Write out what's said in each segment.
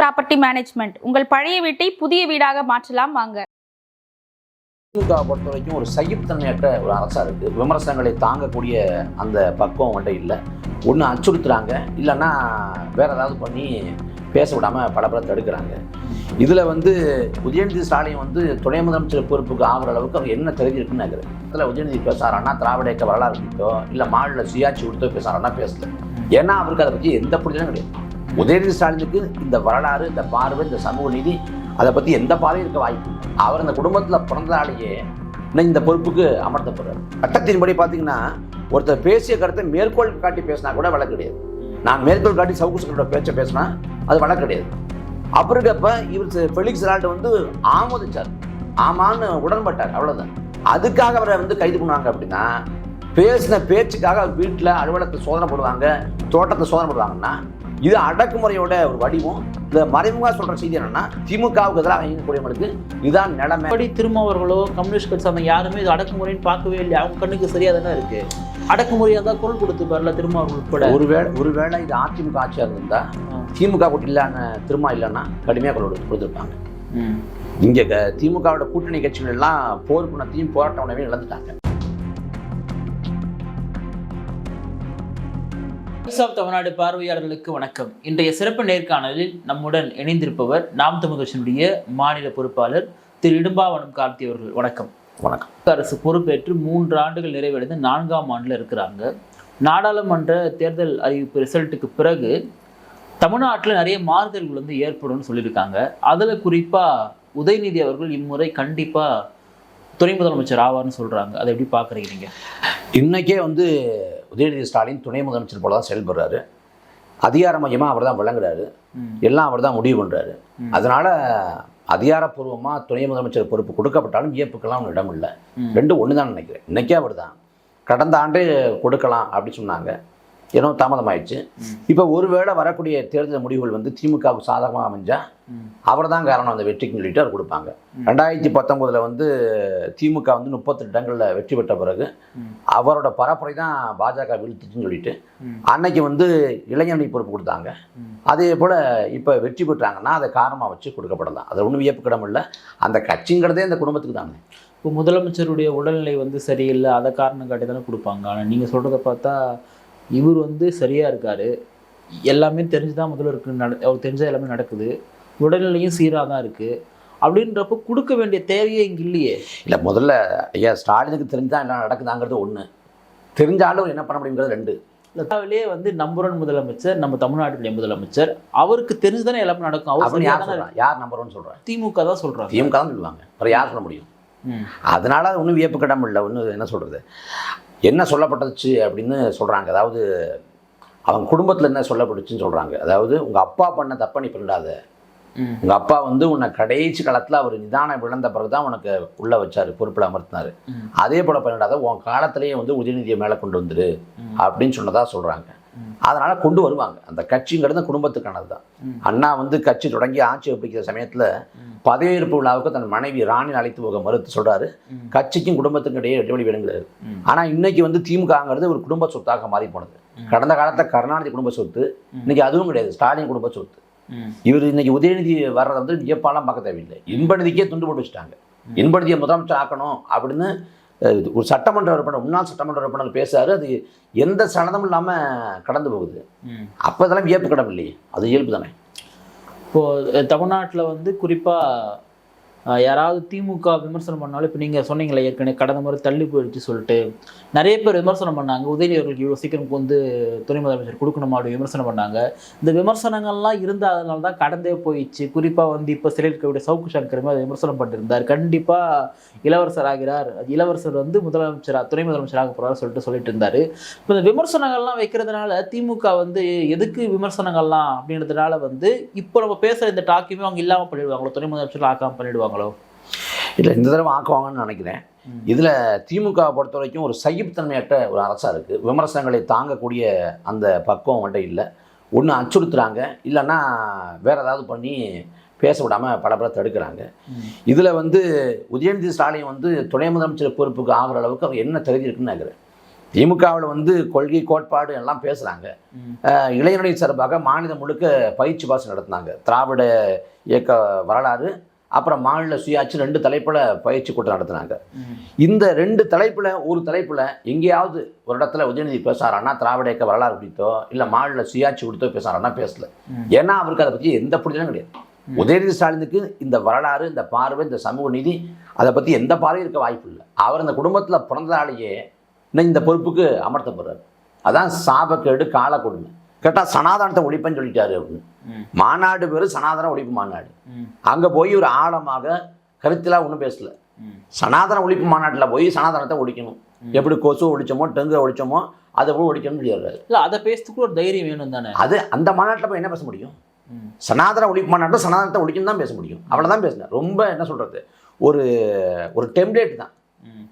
Property management உங்கள் பழைய வீட்டை புதிய வீடாக மாற்றலாம் வாங்க. திமுக பொறுத்த வரைக்கும் ஒரு சகிப்புத்தன்மையற்ற ஒரு அரசா இருக்கு. விமர்சனங்களை தாங்கக்கூடிய அந்த பக்குவம் அவங்கள்ட்ட இல்லை. ஒன்று அச்சுறுத்துறாங்க இல்லைன்னா வேற ஏதாவது பண்ணி பேச விடாம பல பேரை தடுக்கிறாங்க. இதில் வந்து உதயநிதி ஸ்டாலின் வந்து துணை முதலமைச்சர் பொறுப்புக்கு ஆகிற அளவுக்கு அவங்க என்ன தெரிஞ்சிருக்குன்னு நினைக்கிறேன் அதில் உதயநிதி பேசுகிறான்னா திராவிட இயக்க வரலாறு குறித்தோ இல்லை மாநில சுயாட்சி கொடுத்தோ பேசுறாருன்னா பேசல. ஏன்னா அவருக்கு அதை பற்றி எந்த புரிதலும் கிடையாது. உதயநிதி ஸ்டாலினுக்கு இந்த வரலாறு இந்த பார்வை இந்த சமூக நீதி அதை பற்றி எந்த பார்வையும் இருக்க வாய்ப்பு அவர் இந்த குடும்பத்தில் பிறந்ததாலேயே இன்னும் இந்த பொறுப்புக்கு அமர்த்தப்படுறார். சட்டத்தின்படி பார்த்தீங்கன்னா ஒருத்தர் பேசிய கருத்தை மேற்கோள் காட்டி பேசினா கூட வழக்கு கிடையாது. நான் மேற்கோள் காட்டி சவுக்கு பேச்சை பேசினா அது வழக்கு கிடையாது. அப்புறம் இவர் ஃபெலிக்ஸ் ரால்ட் வந்து ஆமோதிச்சார். ஆமான்னு உடன்பட்டார் அவ்வளோதான் அதுக்காக அவரை வந்து கைது பண்ணுவாங்க அப்படின்னா பேசின பேச்சுக்காக அவர் வீட்டில் அலுவலகத்தை சோதனை போடுவாங்க தோட்டத்தை சோதனை போடுவாங்கன்னா இது அடக்குமுறையோட ஒரு வடிவம். இந்த மறைமுகமாக சொல்ற செய்தி என்னன்னா திமுகவுக்கு எதிராக இயங்கக்கூடியவங்களுக்கு இதுதான் நிலைமை. எப்படி திருமாவர்களோ கம்யூனிஸ்ட் கட்சி அந்த யாருமே இது அடக்குமுறைன்னு பார்க்கவே இல்லை அவங்க கண்ணுக்கு சரியா தானே இருக்கு? அடக்குமுறையா தான் குரல் கொடுத்து பாருல திருமாவர்கள் உட்பட ஒருவேளை ஒருவேளை இது அதிமுக ஆட்சியாக இருந்தா திமுக கூட்டி இல்லைன்னு திரும்ப இல்லைன்னா கடுமையாக குரல் கொடுத்துருப்பாங்க. இங்கே திமுகவோட கூட்டணி கட்சிகள் எல்லாம் போர் குணத்தையும் போராட்ட உணவையும் இழந்துட்டாங்க. Of தமிழ்நாடு பார்வையாளர்களுக்கு வணக்கம். இன்றைய சிறப்பு நேர்காணலில் நம்முடன் இணைந்திருப்பவர் நாம் தமிழ் கட்சியினுடைய மாநில பொறுப்பாளர் திரு இடும்பாவனம் கார்த்தி அவர்கள். வணக்கம். வணக்கம். அரசு பொறுப்பேற்று மூன்று ஆண்டுகள் நிறைவடைந்து நான்காம் ஆண்டில் இருக்கிறாங்க. நாடாளுமன்ற தேர்தல் அறிவிப்பு ரிசல்ட்டுக்கு பிறகு தமிழ்நாட்டில் நிறைய மாறுதல்கள் வந்து ஏற்படும்னு சொல்லியிருக்காங்க. அதில் குறிப்பாக உதயநிதி அவர்கள் இம்முறை கண்டிப்பாக துணை முதலமைச்சர் ஆவார்னு சொல்கிறாங்க அதை எப்படி பார்க்குறீங்க இன்னைக்கே வந்து உதயநிதி ஸ்டாலின் துணை முதலமைச்சர் போல தான் செயல்படுறாரு. அதிகார மையமாக அவர் தான் விளங்குறாரு. எல்லாம் அவர் தான் முடிவு பண்ணுறாரு. அதனால அதிகாரப்பூர்வமாக துணை முதலமைச்சர் பொறுப்பு கொடுக்கப்பட்டாலும் வியப்புக்கெல்லாம் ஒன்றும் இடம் இல்லை. ரெண்டும் ஒன்று தான் நினைக்கிறேன். இன்னைக்கே அவர் தான். கடந்த ஆண்டு கொடுக்கலாம் அப்படின்னு சொன்னாங்க. ஏன்னோ தாமதமாயிடுச்சு. இப்போ ஒருவேளை வரக்கூடிய தேர்தல் முடிவுகள் வந்து திமுகவுக்கு சாதகமாக அமைஞ்சா ம். அவர் தான் காரணம் அந்த வெற்றிக்குன்னு சொல்லிட்டு அவர் கொடுப்பாங்க. ரெண்டாயிரத்தி பத்தொம்போதில் வந்து திமுக வந்து முப்பத்தெட்டு இடங்களில் வெற்றி பெற்ற பிறகு. அவரோட பரப்புரை தான் பாஜக வீழ்த்துச்சுன்னு சொல்லிட்டு. அன்னைக்கு வந்து இளைஞரணி பொறுப்பு கொடுத்தாங்க. அதே போல் இப்போ வெற்றி பெற்றாங்கன்னா அதை காரணமாக வச்சு கொடுக்கப்படலாம் அது ஒன்றும் வியப்புக்கிடம் இல்லை அந்த கட்சிங்கிறதே அந்த குடும்பத்துக்கு தானே இப்போ முதலமைச்சருடைய உடல்நிலை வந்து சரியில்லை அதை காரணம் காட்டி தானே கொடுப்பாங்க ஆனால் நீங்கள் சொல்கிறத பார்த்தா இவர் வந்து சரியாக இருக்கார். எல்லாமே தெரிஞ்சு தான் முதல்வருக்கு நட அவர் தெரிஞ்ச எல்லாமே நடக்குது. உடல்நிலையும் சீராக தான் இருக்குது அப்படின்றப்போ கொடுக்க வேண்டிய தேவையே இங்கே இல்லையே. இல்லை முதல்ல ஐயா ஸ்டாலினுக்கு தெரிஞ்சால் என்ன நடக்குதாங்கிறது ஒன்று தெரிஞ்சாலும் என்ன பண்ண முடியுங்கிறது ரெண்டு. லதாவிலே வந்து நம்பர் ஒன் முதலமைச்சர் நம்ம தமிழ்நாட்டுடைய முதலமைச்சர். அவருக்கு தெரிஞ்சு தானே எல்லாமே நடக்கும். அவர் யார் சொல்கிறான் யார் நம்பர் ஒன் சொல்கிறான் திமுக தான் சொல்கிறாங்க திமுக தான் சொல்லுவாங்க. அப்புறம் யார் சொல்ல முடியும்? அதனால அது ஒன்றும் வியப்புக்கிடம் இல்லை. ஒன்றும் என்ன சொல்கிறது என்ன சொல்லப்பட்டுச்சு அப்படின்னு சொல்கிறாங்க அதாவது அவங்க குடும்பத்தில் என்ன சொல்லப்பட்டுச்சுன்னு சொல்கிறாங்க அதாவது உங்கள் அப்பா பண்ண தப்பை நீ பண்ணிடாத ம் உங்கள் அப்பா வந்து உன்னை கடைசி காலத்தில் அவர் நிதானம் விழுந்த பிறகு தான் உனக்கு உள்ளே வச்சார் பொறுப்பில் அமர்த்தினார். அதே போல் பண்ணிடாத உன் காலத்திலேயே வந்து உதயநிதியை மேலே கொண்டு வந்துரு. அப்படின்னு சொன்னதாக சொல்கிறாங்க. அதனால் கொண்டு வருவாங்க. அந்த கட்சிங்கிறது குடும்பத்துக்கானது தான் அண்ணா வந்து கட்சி தொடங்கி ஆட்சி ஒப்பிக்கிற சமயத்தில் பதவியேற்பு விழாவுக்கு தன் மனைவி ராணி அழைத்து போக மறுத்து சொல்கிறாரு கட்சிக்கும் குடும்பத்துக்கும் இடையே இடைவெளி வேணுங்கிறாரு ஆனால் இன்னைக்கு வந்து திமுகங்கிறது ஒரு குடும்ப சொத்தாக மாறி போனது. கடந்த காலத்தில் கருணாநிதி குடும்ப சொத்து இன்னைக்கு அதுவும் கிடையாது. ஸ்டாலின் குடும்ப சொத்து. இவர் இன்னைக்கு உதயநிதி வர்றதை வந்து வியப்பாலாம் பார்க்க தேவையில்லை. இன்பநிதிக்கே துண்டு போட்டு வச்சுட்டாங்க. இன்பநிதியை முதலமைச்சர் ஆக்கணும் அப்படின்னு ஒரு சட்டமன்ற உறுப்பினர் முன்னாள் சட்டமன்ற உறுப்பினர் பேசுறாரு அது எந்த சனதமும் இல்லாமல் கடந்து போகுது. அப்போ இதெல்லாம் வியப்பு கிடம் இல்லையே அது இயல்பு தானே இப்போது தமிழ்நாட்டில் வந்து குறிப்பாக யாராவது திமுக விமர்சனம் பண்ணாலும் இப்போ நீங்கள் சொன்னீங்களே ஏற்கனவே கடந்த முறை தள்ளி போயிடுச்சு சொல்லிட்டு. நிறைய பேர் விமர்சனம் பண்ணாங்க. உதயநிதி அவர்களுக்கு இவ்வளோ சீக்கிரம் வந்து துணை முதலமைச்சர் கொடுக்கணுமா அப்படி விமர்சனம் பண்ணாங்க. இந்த விமர்சனங்கள்லாம் இருந்ததுனால தான் கடந்தே போயிடுச்சு. குறிப்பாக வந்து இப்போ சிறையில் இருக்கக்கூடிய சவுக்கு சங்கர் அதை விமர்சனம் பண்ணியிருந்தார். கண்டிப்பாக இளவரசர் ஆகிறார். இளவரசர் வந்து முதலமைச்சராக துணை முதலமைச்சராக போகிறார் சொல்லிட்டு சொல்லிட்டு இருந்தார். இப்போ இந்த விமர்சனங்கள்லாம் வைக்கிறதுனால திமுக வந்து எதுக்கு விமர்சனங்கள்லாம் அப்படின்றதுனால வந்து இப்போ நம்ம பேசுகிற இந்த டாக்குமே அவங்க இல்லாமல் பண்ணிடுவாங்களோ துணை முதலமைச்சர் ஆக்காமல் பண்ணிடுவாங்களோ இல்லை இந்த தடவை ஆக்குவாங்கன்னு நினைக்கிறேன். இதில் திமுக பொறுத்த வரைக்கும் ஒரு சகிப்புத்தன்மையற்ற ஒரு அரசாக இருக்குது விமர்சனங்களை தாங்கக்கூடிய அந்த பக்குவம் அவங்கள்ட்ட இல்லை. ஒன்று அச்சுறுத்துறாங்க. இல்லைன்னா வேற ஏதாவது பண்ணி பேச விடாமல் பல பேரை தடுக்கிறாங்க. இதில் வந்து உதயநிதி ஸ்டாலின் வந்து துணை முதலமைச்சர் பொறுப்புக்கு ஆகிற அளவுக்கு அவர் என்ன தெரிஞ்சிருக்குன்னு நினைக்கிறேன் திமுகவில் வந்து கொள்கை கோட்பாடு எல்லாம் பேசுகிறாங்க. இளைஞரணி சார்பாக மாநிலம் முழுக்க பயிற்சி பாசம் நடத்தினாங்க. திராவிட இயக்க வரலாறு அப்புறம் மாநில சுயாட்சி ரெண்டு தலைப்பில் பயிற்சி கூட்டம் நடத்தினாங்க. இந்த ரெண்டு தலைப்பில் ஒரு தலைப்பில் எங்கேயாவது ஒரு இடத்துல உதயநிதி பேசுகிறாருன்னா திராவிட இயக்க வரலாறு குறித்தோ இல்லை மாநில சுயாட்சி குறித்தோ பேசுகிறாருன்னா பேசல. ஏன்னா அவருக்கு அதை பற்றி எந்த புரிதலும் கிடையாது. உதயநிதி ஸ்டாலினுக்கு இந்த வரலாறு இந்த பார்வை இந்த சமூக நீதி அதை பற்றி எந்த பார்வையும் இருக்க வாய்ப்பு இல்லை. அவர் இந்த குடும்பத்தில் பிறந்ததாலேயே இன்னும் இந்த பொறுப்புக்கு அமர்த்தப்படுறாரு. அதான் சாபக்கேடு கால கொடுமை கேட்டால் சனாதனத்தை ஒழிப்பேன்னு சொல்லிட்டாரு அப்படின்னு. மாநாடு பேர் சனாதன ஒழிப்பு மாநாடு. அங்கே போய் ஒரு ஆழமாக கருத்திலாம் ஒன்றும் பேசல. சனாதன ஒழிப்பு மாநாட்டில் போய் சனாதனத்தை ஒழிக்கணும். எப்படி கொசு ஒழிச்சோமோ டெங்கு ஒழிச்சோமோ அதை போய் ஒழிக்கணும்னு சொல்லிடுறாரு. இல்ல அதை பேசுறதுக்கு ஒரு தைரியம் வேணும் தானே? அது அந்த மாநாட்டில் போய் என்ன பேச முடியும். சனாதன ஒழிப்பு மாநாட்டில் சனாதனத்தை ஒழிக்கணும் தான் பேச முடியும். அவ்வளோதான் பேசினேன். ரொம்ப என்ன சொல்கிறது ஒரு ஒரு டெம்ப்ளேட் தான்.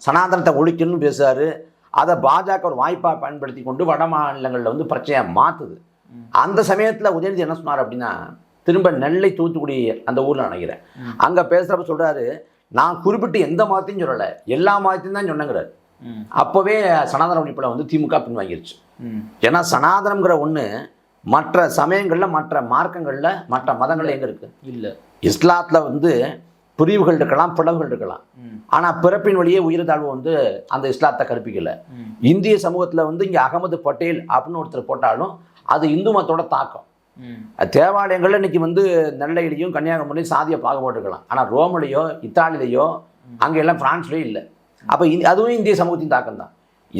சனாதனத்தை ஒழிக்கணும்னு பேசுறாரு. அதை பாஜக ஒரு வாய்ப்பாக பயன்படுத்தி கொண்டு வட மாநிலங்களில் வந்து பிரச்சனையை மாற்றுது. அந்த சமயத்தில் உதயநிதி என்ன சொன்னார் அப்படின்னா திரும்ப நெல்லை தூத்துக்குடி அந்த ஊரில் நினைக்கிறேன். அங்கே பேசுகிறப்ப சொல்கிறாரு நான் குறிப்பிட்டு எந்த மதத்தையும் சொல்லலை எல்லா மதத்தையும் தான் சொன்னங்கிறார். அப்போவே சனாதன ஒழிப்பில் வந்து திமுக பின்வாங்கிருச்சு. ஏன்னா சனாதனம்ங்கிற ஒன்று மற்ற சமயங்களில் மற்ற மார்க்கங்களில் மற்ற மதங்களில் எங்கே இருக்குது இல்ல இஸ்லாத்தில் வந்து பிரிவுகள் இருக்கலாம் பிளவுகள் இருக்கலாம். ஆனால் பிறப்பின் வழியே உயிர்தாழ்வு வந்து அந்த இஸ்லாத்தை கற்பிக்கல. இந்திய சமூகத்தில் வந்து இங்கே அகமது பட்டேல் அப்படின்னு ஒருத்தர் போட்டாலும் அது இந்து மதத்தோட தாக்கம். தேவாலயங்கள்ல இன்னைக்கு வந்து நெல்லையிலையும் கன்னியாகுமரியும் சாதிய பாகுபாடு இருக்கலாம் ஆனால் ரோமிலையோ இத்தாலிலையோ அங்கே எல்லாம் பிரான்ஸ்லேயும் இல்லை. அப்போ அதுவும் இந்திய சமூகத்தின் தாக்கம் தான்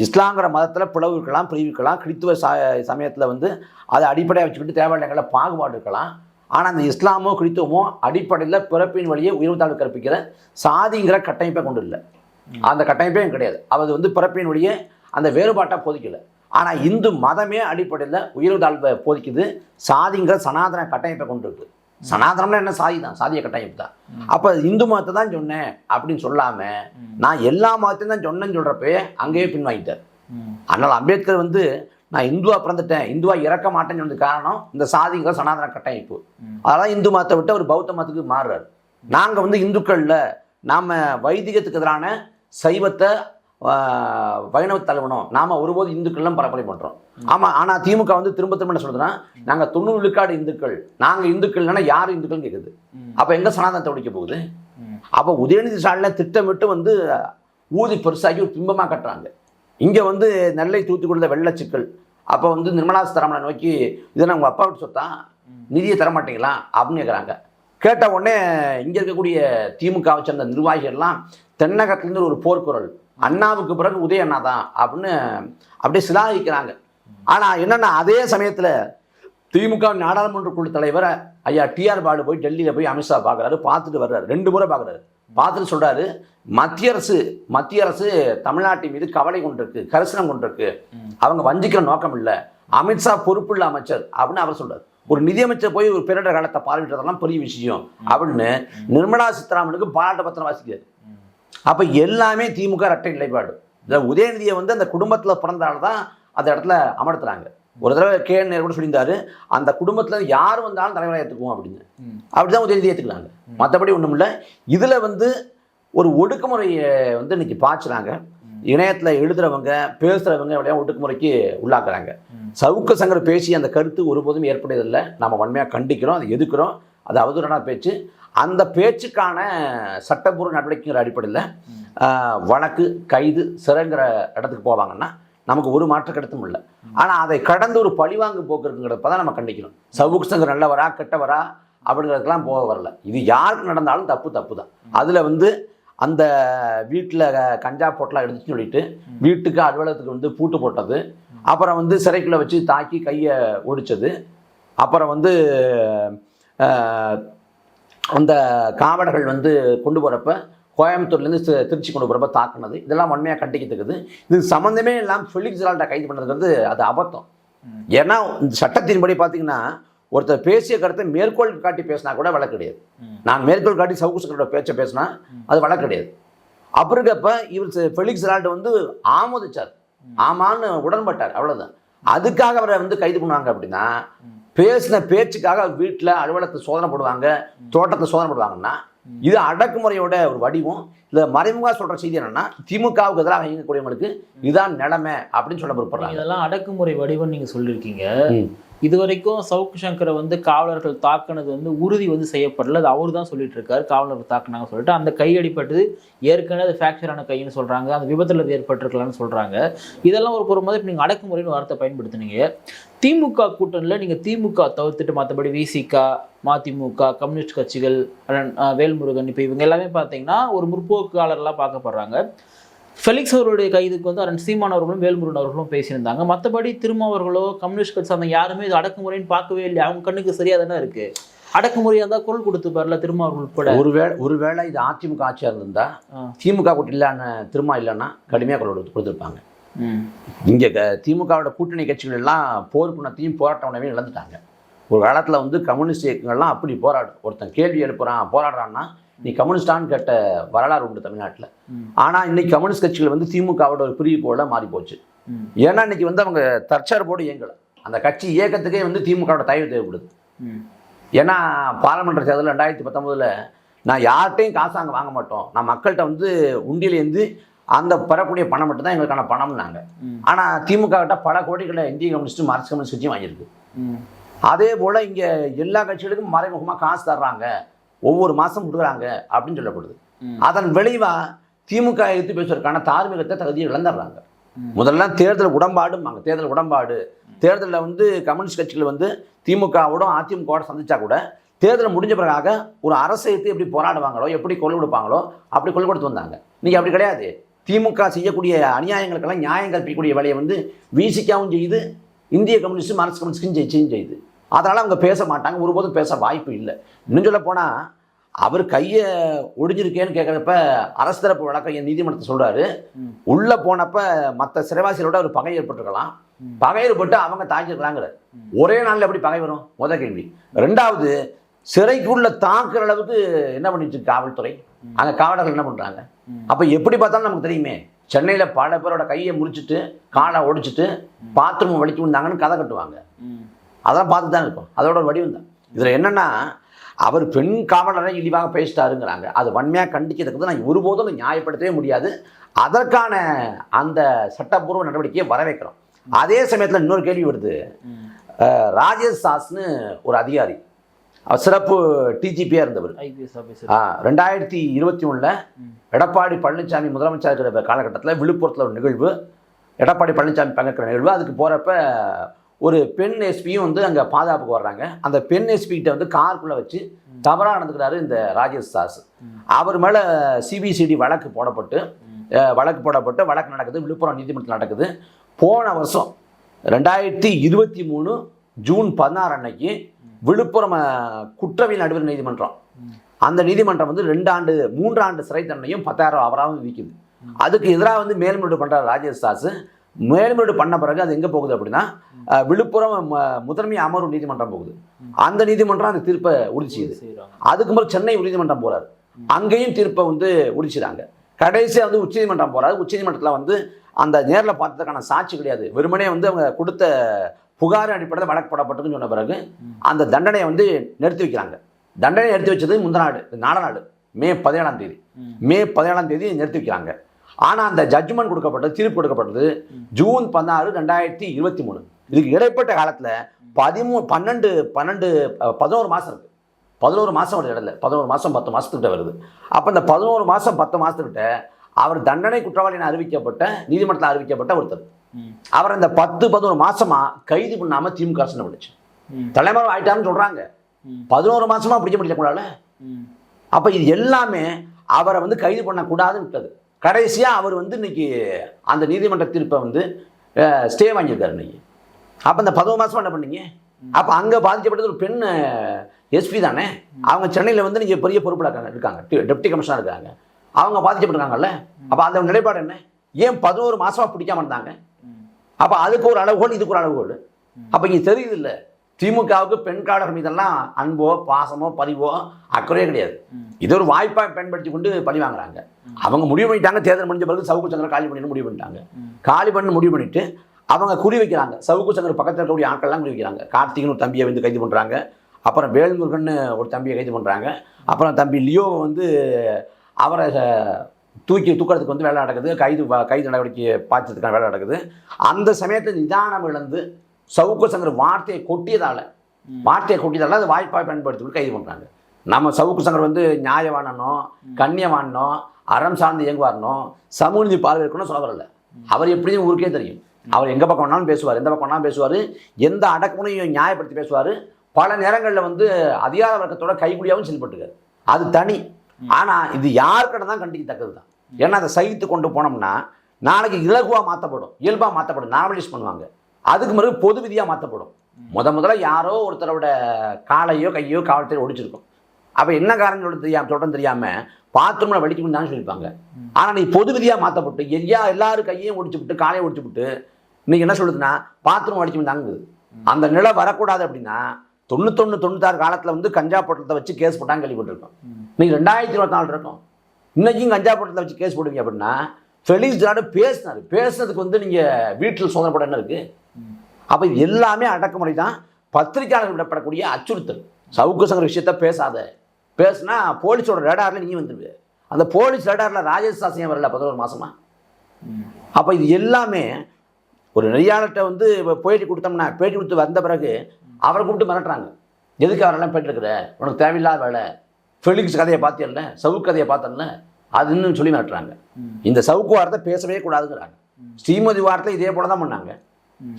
இஸ்லாங்கிற மதத்தில் பிளவு இருக்கலாம் பிரிவு இருக்கலாம் கிறித்துவ ச சமயத்தில் வந்து அதை அடிப்படையாக வச்சுக்கிட்டு தேவாலயங்களில் பாகுபாடு இருக்கலாம் ஆனால் அந்த இஸ்லாமோ கிறித்துவமோ அடிப்படையில் பிறப்பின் வழியே உயர்வுத்தாழ்வு கற்பிக்கிற சாதிங்கிற கட்டமைப்பை கொண்டு இல்லை. அந்த கட்டமைப்பே கிடையாது. அது வந்து பிறப்பின் வழியே அந்த வேறுபாட்டை போதிக்கல. ஆனால் இந்து மதமே அடிப்படையில் உயர்வுதாழ்வை போதிக்குது. சாதிங்கிற சனாதன கட்டமைப்பை கொண்டு இருக்கு. சனாதனம்னா என்ன? சாதி தான். சாதிய கட்டமைப்பு தான். அப்போ இந்து மதத்தை தான் சொன்னேன் அப்படின்னு சொல்லாமல். நான் எல்லா மதத்தையும் தான் சொன்னேன்னு சொல்கிறப்பே அங்கேயே பின்வாங்கிட்டார். அதனால் அம்பேத்கர் வந்து நான் இந்துவா பிறந்துட்டேன் இந்துவா இறக்க மாட்டேன்னு சொன்னது காரணம் இந்த சாதிங்கிற சனாதன கட்டமைப்பு. அதெல்லாம் இந்து மதத்தை விட்டு அவர் பௌத்த மதத்துக்கு மாறுறாரு. நாங்கள் வந்து இந்துக்களில் நாம் வைதிகத்துக்கு எதிரான சைவத்தை வைணவத்தை தழுவணும். நாம் ஒருபோது இந்துக்கள்லாம் பரப்புரை பண்ணுறோம் ஆமாம் ஆனால் திமுக வந்து திரும்ப திரும்ப என்ன சொல்லுதுன்னா நாங்கள் தொண்ணூறு விழுக்காடு இந்துக்கள் நாங்கள் இந்துக்கள்னா யார் இந்துக்கள் கேட்குது. அப்போ எங்கே சனாதனத்தை ஒழிக்க போகுது. அப்போ உதயநிதி ஸ்டாலினை திட்டமிட்டு வந்து ஊதி பெருசாகி ஒரு பிம்பமாக கட்டுறாங்க. இங்கே வந்து நெல்லை தூத்துக்குடியில் வெள்ளச்சிக்கல். அப்போ வந்து நிர்மலா சீதாராமனை நோக்கி இதெல்லாம் உங்கள் அப்பா விட்டு சொத்தான் நிதியை தரமாட்டீங்களா? அப்படின்னு கேட்குறாங்க கேட்ட உடனே இங்கே இருக்கக்கூடிய திமுகவை சேர்ந்த நிர்வாகிகள்லாம் தென்னகத்துலேருந்து ஒரு போர்க்குரல் அண்ணாவுக்கு பிறகு உதய அண்ணா தான் அப்படின்னு அப்படியே சிலாகிக்கிறாங்க. ஆனால் என்னென்னா அதே சமயத்தில் திமுக நாடாளுமன்ற குழு தலைவர் ஐயா டிஆர் பாலு போய் டெல்லியில் போய் அமித்ஷா பார்க்குறாரு பார்த்துட்டு வர்றாரு. ரெண்டு முறை பார்க்குறாரு பார்த்துட்டு சொல்கிறாரு மத்திய அரசு மத்திய அரசு தமிழ்நாட்டின் மீது கவலை கொண்டிருக்கு கரிசனம் கொண்டிருக்கு. அவங்க வஞ்சிக்கிற நோக்கம் இல்லை. அமித்ஷா பொறுப்புள்ள அமைச்சர் அப்படின்னு அவர் சொல்றாரு. ஒரு நிதியமைச்சர் போய் ஒரு பேரிடர் காலத்தை பார்வையிட்டதெல்லாம் பெரிய விஷயம் அப்படின்னு நிர்மலா சீதாராமனுக்கு பாராட்ட பத்திரம் வாசிக்கிறார். அப்போ எல்லாமே திமுக இரட்டை நிலைப்பாடு. இந்த உதயநிதியை வந்து அந்த குடும்பத்தில் பிறந்தால தான் அந்த இடத்துல அமர்த்துறாங்க. ஒரு தடவை கே நேரு கூட சொல்லியிருந்தாரு அந்த குடும்பத்தில் யார் வந்தாலும் தலைவராக ஏற்றுக்குவோம் அப்படின்னு. ம். அப்படிதான் உதயநிதி ஏற்றுக்கலாங்க மற்றபடி ஒன்றும் இல்லை. இதில் வந்து ஒரு ஒடுக்குமுறையை வந்து இன்னைக்கு பாய்ச்சுறாங்க. இணையத்தில் எழுதுறவங்க பேசுகிறவங்க எப்படியா ஒடுக்குமுறைக்கு உள்ளாக்குறாங்க. சவுக்க சங்கர் பேசி அந்த கருத்து ஒருபோதும் ஏற்படுவதில்லை நம்ம வன்மையாக கண்டிக்கிறோம் அதை எதுக்குறோம் அது அவதூறான பேச்சு. அந்த பேச்சுக்கான சட்டப்பூர்வ நடவடிக்கைங்கிற அடிப்படையில் வழக்கு கைது சிறைங்கிற இடத்துக்கு போவாங்கன்னா நமக்கு ஒரு மாற்று கடத்தும் இல்லை. ஆனால் அதை கடந்து ஒரு பழிவாங்கு போக்கு இருக்குங்கிறப்ப தான் நம்ம கண்டிக்கணும். சவுக்கு சங்கர் நல்லவரா கெட்டவரா அப்படிங்கிறதுக்கெல்லாம் போக வரல. இது யாருக்கு நடந்தாலும் தப்பு தப்பு தான். அதில் வந்து அந்த வீட்டில் கஞ்சா போட்டெலாம் எடுத்துன்னு சொல்லிட்டு வீட்டுக்கு அலுவலகத்துக்கு வந்து பூட்டு போட்டது அப்புறம் வந்து சிறைக்குள்ளே வச்சு தாக்கி கையை ஒடிச்சது அப்புறம் வந்து அந்த காவலர்கள் வந்து கொண்டு போகிறப்ப கோயம்புத்தூர்லேருந்து திருச்சி கொண்டு போகிறப்ப தாக்குனது. இதெல்லாம் வன்மையாக கண்டிக்கத்தக்கது. இது சம்மந்தமே இல்லாமல் ஃபெலிக்ஸ் ஜெரால்டா கைது பண்ணுறது அது அபத்தம். ஏன்னா இந்த சட்டத்தின்படி பார்த்தீங்கன்னா ஒருத்தர் பேசிய கருத்தை மேற்கோள் காட்டி பேசினா கூட வழக்கு கிடையாது. நான் மேற்கோள் காட்டி சவுக்கு சங்கரோட பேச்சை பேசினா அது வழக்கு கிடையாது. அப்படி இருக்கப்ப இவர் ஃபெலிக்ஸ் ஜெரால்டை வந்து ஆமோதிச்சார். ஆமான்னு உடன்பட்டார் அவ்வளவுதான். அதுக்காக அவரை வந்து கைது பண்ணுவாங்க அப்படின்னா பேசின பேச்சுக்காக வீட்டில் அலுவலகத்தை சோதனை போடுவாங்க தோட்டத்தை சோதனை போடுவாங்கன்னா இது அடக்குமுறையோட ஒரு வடிவம். இதை மறைமுகமாக சொல்ற செய்தி என்னன்னா திமுகவுக்கு எதிராக இயங்கக்கூடியவங்களுக்கு இதுதான் நிலைமை அப்படின்னு சொல்ல விருப்பறாங்க இதெல்லாம் அடக்குமுறை வடிவம் நீங்க சொல்லியிருக்கீங்க. இது வரைக்கும் சவுக்கு சங்கரை வந்து காவலர்கள் தாக்குனது வந்து உறுதி வந்து செய்யப்படல. அது அவர் தான் சொல்லிட்டு இருக்காரு. காவலர்கள் தாக்குனாங்க சொல்லிட்டு அந்த கை அடிப்பட்டது ஏற்கனவே அது ஃப்ராக்சர் கைன்னு சொல்கிறாங்க அந்த விபத்தில் அது ஏற்பட்டிருக்கலாம்னு சொல்கிறாங்க இதெல்லாம் ஒரு பொறுமதி இப்போ நீங்கள் அடக்குமுறைன்னு வார்த்தை பயன்படுத்துனீங்க. திமுக கூட்டணியில் நீங்கள் திமுக தவிர்த்துட்டு மற்றபடி விசிக மதிமுக கம்யூனிஸ்ட் கட்சிகள் வேல்முருகன் இப்போ இவங்க எல்லாமே பார்த்தீங்கன்னா ஒரு முற்போக்காளர்களாக பார்க்கப்படுறாங்க. ஃபெலிக்ஸ் அவருடைய கைதுக்கு வந்து அரண் சீமான் அவர்களும் வேல்முருகன் அவர்களும் பேசியிருந்தாங்க. மற்றபடி திருமாவர்களோ கம்யூனிஸ்ட் கட்சி அந்த யாருமே இது அடக்குமுறைன்னு பார்க்கவே இல்லை அவங்க கண்ணுக்கு சரியா தானே இருக்கு? அடக்குமுறையாக இருந்தால் குரல் கொடுத்து பாருல திருமாவர்கள் உட்பட ஒருவேளை ஒருவேளை இது அதிமுக ஆட்சியாக இருந்திருந்தா ஆ. திமுக கூட்டணி இல்லைன்னு திரும்ப இல்லைன்னா கடுமையாக குரல் கொடுத்து- கொடுத்திருப்பாங்க. இங்கே திமுகவோட கூட்டணி கட்சிகள் எல்லாம் போர் குணத்தையும் போராட்ட உணவையும் இழந்துட்டாங்க. ஒரு காலத்தில் வந்து கம்யூனிஸ்ட் இயக்கங்கள்லாம் அப்படி போராடும் ஒருத்தன் கேள்வி எழுப்புறான் போராடுறான்னா நீ கம்யூனிஸ்டான்னு கேட்ட வரலாறு உண்டு தமிழ்நாட்டில். ஆனால் இன்னைக்கு கம்யூனிஸ்ட் கட்சிகள் வந்து திமுகவோட ஒரு பிரிவு போல மாறி போச்சு. ஏன்னா இன்னைக்கு வந்து அவங்க தற்சார்போடு இயங்கலை அந்த கட்சி இயக்கத்துக்கே வந்து திமுகவோட தயவு தேவைப்படுது. ஏன்னா பாராளுமன்ற தேர்தல் ரெண்டாயிரத்தி பத்தொம்போதில் நான் யார்கிட்டையும் காசு அங்கே வாங்க மாட்டோம் நான் மக்கள்கிட்ட வந்து உண்டியிலேருந்து அந்த பெறக்கூடிய பணம் மட்டும்தான் எங்களுக்கான பணம்னாங்க. ஆனால் திமுக கிட்ட பல கோடிகளை இந்திய கம்யூனிஸ்ட் மார்க்சிஸ்ட் கம்யூனிஸ்ட் கட்சியும் வாங்கியிருக்கு. அதே போல் இங்கே எல்லா கட்சிகளுக்கும் மறைமுகமாக காசு தர்றாங்க ஒவ்வொரு மாதம் கொடுக்குறாங்க அப்படின்னு சொல்லப்படுது. அதன் விளைவாக திமுக எதிர்த்து பேசுவதற்கான தார்மீகத்தை தகுதியை இழந்துடுறாங்க. முதல்ல தேர்தல் உடன்பாடும்பாங்க. தேர்தல் உடன்பாடு. தேர்தலில் வந்து கம்யூனிஸ்ட் கட்சிகள் வந்து திமுகவோட அதிமுகவோட சந்திச்சா கூட தேர்தல் முடிஞ்ச பிறகாக ஒரு அரசை எடுத்து எப்படி போராடுவாங்களோ எப்படி கொள் கொடுப்பாங்களோ அப்படி கொள் கொடுத்து வந்தாங்க. இன்னைக்கு அப்படி கிடையாது. திமுக செய்யக்கூடிய அநியாயங்களுக்கெல்லாம் நியாயம் கற்பிக்கக்கூடிய வேலையை வந்து விசிக்காவும் செய்யுது இந்திய கம்யூனிஸ்ட் மார்க்சிஸ்ட் கம்யூனிஸ்டும் செய்யுது அதனால் அவங்க பேச மாட்டாங்க ஒருபோதும் பேச வாய்ப்பு இல்லை இன்னும் சொல்ல போனால் அவர் கையை ஒடிஞ்சிருக்கேன்னு கேட்குறப்ப அரசு தரப்பு வழக்கம் என் நீதிமன்றத்தை சொல்கிறாரு. உள்ளே போனப்ப மற்ற சிறைவாசிகளோட ஒரு பகை ஏற்பட்டிருக்கலாம். பகை ஏற்பட்டு அவங்க தாக்கியிருக்கலாங்கிற ம். ஒரே நாளில் எப்படி பகை வரும் முத கேள்வி ரெண்டாவது சிறைக்குள்ள தாக்குற அளவுக்கு என்ன பண்ணிட்டு இருக்கு காவல்துறை. அங்கே காவலர்கள் என்ன பண்ணுறாங்க. அப்போ எப்படி பார்த்தாலும் நமக்கு தெரியுமே சென்னையில் பல பேரோட கையை முறிச்சிட்டு காலை ஒடிச்சிட்டு பாத்ரூம் வலிக்கு வந்தாங்கன்னு கதை கட்டுவாங்க. அதெல்லாம் பார்த்து தான் இருக்கும். அதோட வடிவம் தான். இதில் என்னன்னா அவர் பெண் காவலரை இழிவாக பேசிட்டாருங்கிறாங்க. அது வன்மையாக கண்டிக்கிறதுக்கு நான் ஒருபோதும் நியாயப்படுத்தவே முடியாது. அதற்கான அந்த சட்டப்பூர்வ நடவடிக்கையை வரவேற்கிறோம். அதே சமயத்தில் இன்னொரு கேள்வி வருது. ராஜேஷ் தாஸ்னு ஒரு அதிகாரி. அவர் சிறப்பு டிஜிபியாக இருந்தவர். ரெண்டாயிரத்தி இருபத்தி ஒன்றில். எடப்பாடி பழனிசாமி முதலமைச்சர் இருக்கிற காலகட்டத்தில் விழுப்புரத்தில் ஒரு நிகழ்வு. எடப்பாடி பழனிசாமி பங்கேற்கிற நிகழ்வு. அதுக்கு போகிறப்ப ஒரு பெண் எஸ்பியும் வந்து அங்கே பாதுகாப்புக்கு வர்றாங்க. அந்த பெண் எஸ்பி கிட்ட வந்து காருக்குள்ளே வச்சு தவறாக நடந்துக்கிறாரு இந்த ராஜேஷ் தாஸ். அவர் மேலே சிபிசிடி வழக்கு போடப்பட்டு வழக்கு போடப்பட்டு வழக்கு நடக்குது விழுப்புரம் நீதிமன்றத்தில் நடக்குது. போன வருஷம் ரெண்டாயிரத்தி இருபத்தி மூணு ஜூன் பதினாறு அன்னைக்கு விழுப்புரம் குற்றவியல் நடுவர் நீதிமன்றம். அந்த நீதிமன்றம் வந்து ரெண்டு ஆண்டு மூன்று ஆண்டு சிறை தண்டனையும் பத்தாயிரம் அவராகவும் விதிக்குது. அதுக்கு எதிராக வந்து மேல்முறையீடு பண்ணுற ராஜேஷ் தாஸ் மேல்முறையீடு பண்ண பிறகு அது எங்கே போகுது அப்படின்னா விழுப்புரம் முதன்மை அமர்வு நீதிமன்றம் போகுது. அந்த நீதிமன்றம் அந்த தீர்ப்பை உறுதி செய்யுது அதுக்கு பிறகு சென்னை உயர்நீதிமன்றம் போறாரு. அங்கேயும் தீர்ப்பை வந்து உடிச்சிடாங்க கடைசியாக வந்து உச்சநீதிமன்றம் போறாரு. உச்சநீதிமன்றத்தில் வந்து அந்த நேரில் பார்த்ததுக்கான சாட்சி கிடையாது. வெறுமனே வந்து அவங்க கொடுத்த புகார் அடிப்படையில் வழக்கு போடப்பட்டதுன்னு சொன்ன பிறகு. அந்த தண்டனையை வந்து நிறுத்தி வைக்கிறாங்க. தண்டனை நிறுத்தி வச்சது முந்த நாடு நாட நாடு மே பதினேழாம் தேதி. ம். மே பதினேழாம் தேதி நிறுத்தி வைக்கிறாங்க. ஆனால் அந்த ஜட்ஜ்மெண்ட் கொடுக்கப்பட்டது தீர்ப்பு கொடுக்கப்பட்டது. ஜூன் பதினாறு ரெண்டாயிரத்தி இருபத்தி மூணு இதுக்கு இடைப்பட்ட காலத்தில் பதிமூ பன்னெண்டு பன்னெண்டு பதினோரு மாதம் இருக்குது பதினோரு மாதம் வருது இடத்துல பதினோரு மாதம் பத்து மாதத்துக்கிட்ட வருது அப்போ இந்த பதினோரு மாதம் பத்து மாதத்துக்கிட்ட அவர் தண்டனை குற்றவாளின்னு அறிவிக்கப்பட்ட நீதிமன்றத்தில் அறிவிக்கப்பட்ட ஒருத்தர். அவர் இந்த பத்து பதினோரு மாசமா கைது பண்ணாமல் திமுக அரசு பண்ணுச்சு ம். தலைமறை ஆயிட்டாருன்னு சொல்கிறாங்க ம். பதினோரு மாசமா பிடிக்க முடியல கூடாது. அப்போ இது எல்லாமே அவரை வந்து கைது பண்ணக்கூடாதுன்னு விட்டது கடைசியாக அவர் வந்து இன்னைக்கு அந்த நீதிமன்ற தீர்ப்பை வந்து ஸ்டே வாங்கியிருக்காரு இன்னைக்கு. அப்போ இந்த பதினோரு மாசமா என்ன பண்ணீங்க? அப்போ அங்கே பாதிக்கப்பட்டது ஒரு பெண் எஸ்பி தானே? அவங்க சென்னையில் வந்து நீங்கள் பெரிய பொறுப்பில் இருக்காங்க. இருக்காங்க டெப்டி கமிஷனர் இருக்காங்க. அவங்க பாதிக்கப்பட்டிருக்காங்கல்ல? அப்போ அந்த நிலைப்பாடு என்ன? ஏன் பதினோரு மாசமா பிடிக்காம இருந்தாங்க. அப்போ அதுக்கு ஒரு அளவுகோல் இதுக்கு ஒரு அளவுகோல். அப்போ இங்கே தெரியுது இல்லை. திமுகவுக்கு பெண் காவலர் மீதெல்லாம் அன்போ பாசமோ பரிவோ அக்கறையே கிடையாது. இது ஒரு வாய்ப்பாக பயன்படுத்தி கொண்டு பழி வாங்குறாங்க. அவங்க முடிவு பண்ணிட்டாங்க தேர்தல் முடிஞ்ச பிறகு சவுக்கு சங்கரை காலி பண்ணி முடிவு பண்ணிட்டாங்க. காலி பண்ணி முடிவு பண்ணிட்டு அவங்க குறி வைக்கிறாங்க. சவுக்கு சங்கர் பக்கத்தில் இருக்கக்கூடிய ஆட்கள்லாம் குறி வைக்கிறாங்க. கார்த்திகன் ஒரு தம்பியை வந்து கைது பண்ணுறாங்க அப்புறம் வேல்முருகன் ஒரு தம்பியை கைது பண்ணுறாங்க அப்புறம் தம்பி லியோவை வந்து அவரை தூக்கி தூக்கிறதுக்கு வந்து வேலை நடக்குது. கைது கைது நடவடிக்கை பாய்ச்சதுக்கான வேலை நடக்குது. அந்த சமயத்தில் நிதானம் இழந்து சவுக்கு வார்த்தையை கொட்டியதால் வார்த்தையை கொட்டியதால் அது வாய்ப்பாக பயன்படுத்தி கைது பண்ணுறாங்க நம்ம சவுக்கு சங்கர் வந்து நியாயவானனோ கண்ணியவானனோ அறம் சார்ந்து இயங்குவாரனோ சமூக நீதி பார்வை இருக்கணும் சொல்ல வரல அவர் எப்படியும் ஊருக்கே தெரியும். அவர் எங்கே பக்கம் வேணாலும் பேசுவார் எந்த பக்கம் வேணாலும் பேசுவார் எந்த அடக்குமுறையும் நியாயப்படுத்தி பேசுவார். பல நேரங்களில் வந்து அதிகார வர்க்கத்தோட கைகுலியாகவும் செயல்பட்டுக்காரு அது தனி. ஆனால் இது யாருக்கிட்ட தான் கண்டிக்கத்தக்கது தான் ஏன்னா அதை சகித்து கொண்டு போனோம்னா நாளைக்கு இலகுவாக மாற்றப்படும் இயல்பாக மாற்றப்படும் நார்மலைஸ் பண்ணுவாங்க. அதுக்கு பிறகு பொது விதியாக மாற்றப்படும் முத முதல்ல யாரோ ஒருத்தரோட காலையோ கையோ காவல்துறை ஒடிச்சிருக்கும். அப்போ என்ன காரணம் சொல்ல தெரியாம சொல்கிறேன்னு தெரியாமல் பாத்ரூமில் வலிக்கணும்னு தானே சொல்லியிருப்பாங்க. ஆனால் நீ பொது விதியாக மாற்றப்பட்டு எல்லா எல்லாரும் கையையும் ஒடிச்சு விட்டு காலையை ஒடிச்சு விட்டு இன்னைக்கு என்ன சொல்லுதுன்னா பாத்ரூம் வலிக்கணும் தாங்குது அந்த நிலை வரக்கூடாது அப்படின்னா தொண்ணூத்தொன்று தொண்ணூத்தாறு காலத்தில் வந்து கஞ்சா பொட்டலத்தை வச்சு கேஸ் போட்டாங்க கேள்விப்பட்டிருக்கோம். இன்னைக்கு ரெண்டாயிரத்தி இருபத்தி நாலு இருக்கும். இன்றைக்கும் கஞ்சா பொட்டலத்தை வச்சு கேஸ் போடுவீங்க அப்படின்னா ஃபெலிக்ஸ் ஜாடு பேசினார். பேசுனதுக்கு வந்து நீங்கள் வீட்டில் சோதனை என்ன இருக்குது அப்போ இது எல்லாமே அடக்குமுறை தான். பத்திரிக்கையாளர்கள் விடப்படக்கூடிய அச்சுறுத்தல். சவுக்கு சங்கர் விஷயத்த பேசாத. பேசுனா போலீஸோட ரேடாரில் நீ வந்துடுது அந்த போலீஸ் ரேடாரில் ராஜேஷ் சாசியம் வரல பதினோரு மாதமா அப்போ இது எல்லாமே ஒரு நெறியாளர்கிட்ட வந்து இப்போ பேட்டி கொடுத்தோம்னா பேட்டி கொடுத்து வந்த பிறகு அவரை கூப்பிட்டு மிரட்டுறாங்க. எதுக்கு அவரெல்லாம் போயிட்டு இருக்கிற உனக்கு தேவையில்லாத வேலை. ஃபெலிக்ஸ் கதையை பார்த்தேன்ல சவுக்கு கதையை பார்த்தேன்ல அதுன்னு சொல்லி மிரட்டுறாங்க. இந்த சவுக்கு வாரத்தை பேசவே கூடாதுங்கிறாங்க. ஸ்ரீமதி வாரத்தில் இதே போல தான் பண்ணாங்க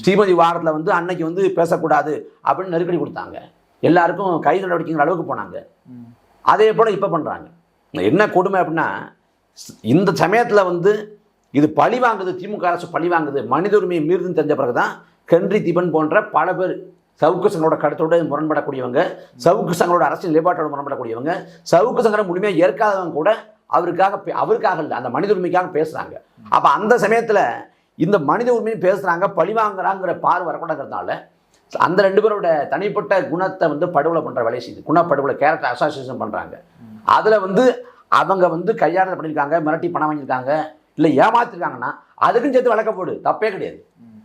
ஸ்ரீமதி வாரத்தில் வந்து அன்னைக்கு வந்து பேசக்கூடாது அப்படின்னு நெருக்கடி கொடுத்தாங்க. எல்லாருக்கும் கைது நடவடிக்கைங்கிற அளவுக்கு போனாங்க. அதே போல் இப்போ பண்ணுறாங்க என்ன கொடுமை அப்படின்னா இந்த சமயத்தில் வந்து இது பழி வாங்குது திமுக அரசு பழி வாங்குது. மனித உரிமையை மீறுதுன்னு தெரிஞ்ச பிறகு தான் கென்றி திபன் போன்ற பல பேர் சவுக்கு சங்கரோட கருத்தோடு முரண்படக்கூடியவங்க சவுக்கு சங்கரோட அரசியல் நிலைப்பாட்டோட முரண்படக்கூடியவங்க சவுக்கு சங்கரை முழுமையாக ஏற்காதவங்க கூட அவருக்காக பே- அவருக்காக இல்லை அந்த மனித உரிமைக்காக பேசுகிறாங்க அப்போ அந்த சமயத்தில் இந்த மனித உரிமையை பேசுகிறாங்க பழிவாங்கிறாங்கிற பார்வை வரக்கூடாதுனால அந்த ரெண்டு பேரோட தனிப்பட்ட குணத்தை வந்து படுகொலை பண்ணுற வேலையை செய்யுது குணப்படுகொலை கேரக்டர் அசோசியேஷன் பண்ணுறாங்க அதில் வந்து அவங்க வந்து கையாடல் பண்ணியிருக்காங்க மிரட்டி பணம் வாங்கியிருக்காங்க இல்லை ஏமாத்திருக்காங்கன்னா அதுக்கும் சேர்த்து வழக்க போடு தப்பே கிடையாது.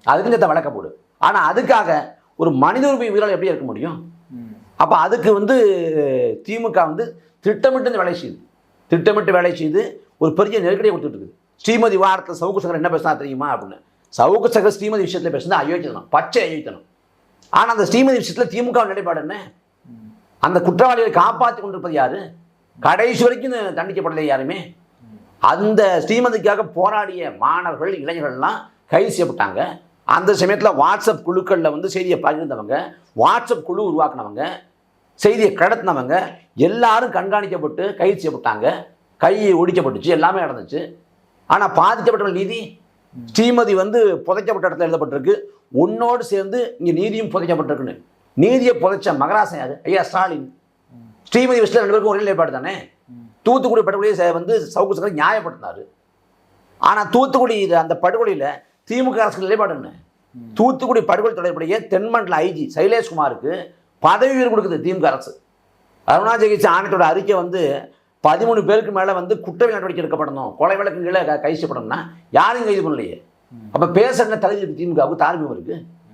அதுக்கும் சேர்த்து வழக்க போடு. ஆனால் அதுக்காக ஒரு மனித உரிமை வீரர் எப்படி இருக்க முடியும்? அப்போ அதுக்கு வந்து திமுக வந்து திட்டமிட்டு இந்த வேலை செய்யுது. திட்டமிட்டு வேலை செய்து ஒரு பெரிய நெருக்கடியை கொடுத்துட்டு இருக்குது ஸ்ரீமதி வாரத்தில் சவுக்கு சங்கர் என்ன பேசினா தெரியுமா அப்படின்னு. சவுக்கு சங்கர் ஸ்ரீமதி விஷயத்தில் பேசுனா அயோக்கியத்தனம் பச்சை அயோக்கியத்தனம் ஆனால் அந்த ஸ்ரீமதி விஷயத்தில் திமுக நிலைப்பாடு என்ன? அந்த குற்றவாளிகளை காப்பாற்றி கொண்டிருப்பது யாரு? கடைசி வரைக்கும் தண்டிக்கப்படலை யாருமே? அந்த ஸ்ரீமதிக்காக போராடிய மாணவர்கள் இளைஞர்கள்லாம் கைது செய்யப்பட்டாங்க. அந்த சமயத்தில் வாட்ஸ்அப் குழுக்களில் வந்து செய்தியை பகிர்ந்தவங்க வாட்ஸ்அப் குழு உருவாக்குனவங்க செய்தியை கடத்தினவங்க எல்லாரும் கண்காணிக்கப்பட்டு கைது செய்யப்பட்டாங்க. கை ஒடிக்கப்பட்டுச்சு எல்லாமே நடந்துச்சு. ஆனால் பாதிக்கப்பட்டவர்கள் நீதி ஸ்ரீமதி வந்து புதைக்கப்பட்ட இடத்துல எழுதப்பட்டிருக்கு. உன்னோடு சேர்ந்து இங்கே நீதியும் புதைக்கப்பட்டிருக்குன்னு. நீதியை புதைச்ச மகராசன் யாரு? ஐயா ஸ்டாலின். ஸ்ரீமதி விஷயத்தில் ரெண்டு பேருக்கும் ஒரே நிலைப்பாடு தானே? தூத்துக்குடி படுகொலையை வந்து சவுக்கு சங்கர் நியாயப்படுத்தினார். ஆனால் தூத்துக்குடி அந்த படுகொலையில் திமுக அரசு நிலைப்பாடு என்ன? தூத்துக்குடி படுகொலை தொடர்புடைய தென்மண்டல ஐஜி சைலேஷ்குமாருக்கு பதவி உயர்வு கொடுக்குது திமுக அரசு. அருணாச்சல ஆணையத்தோட அறிக்கை வந்து பதிமூணு பேருக்கு மேலே வந்து குற்றவியல் நடவடிக்கை எடுக்கப்படணும். கொலை வழக்குகளை கைது செய்யப்படணும்னா யாரையும் கைது பண்ணலையே. அப்போ பேச என்ன தகுதி திமுகவுக்கு? தார்மீகம் இருக்குது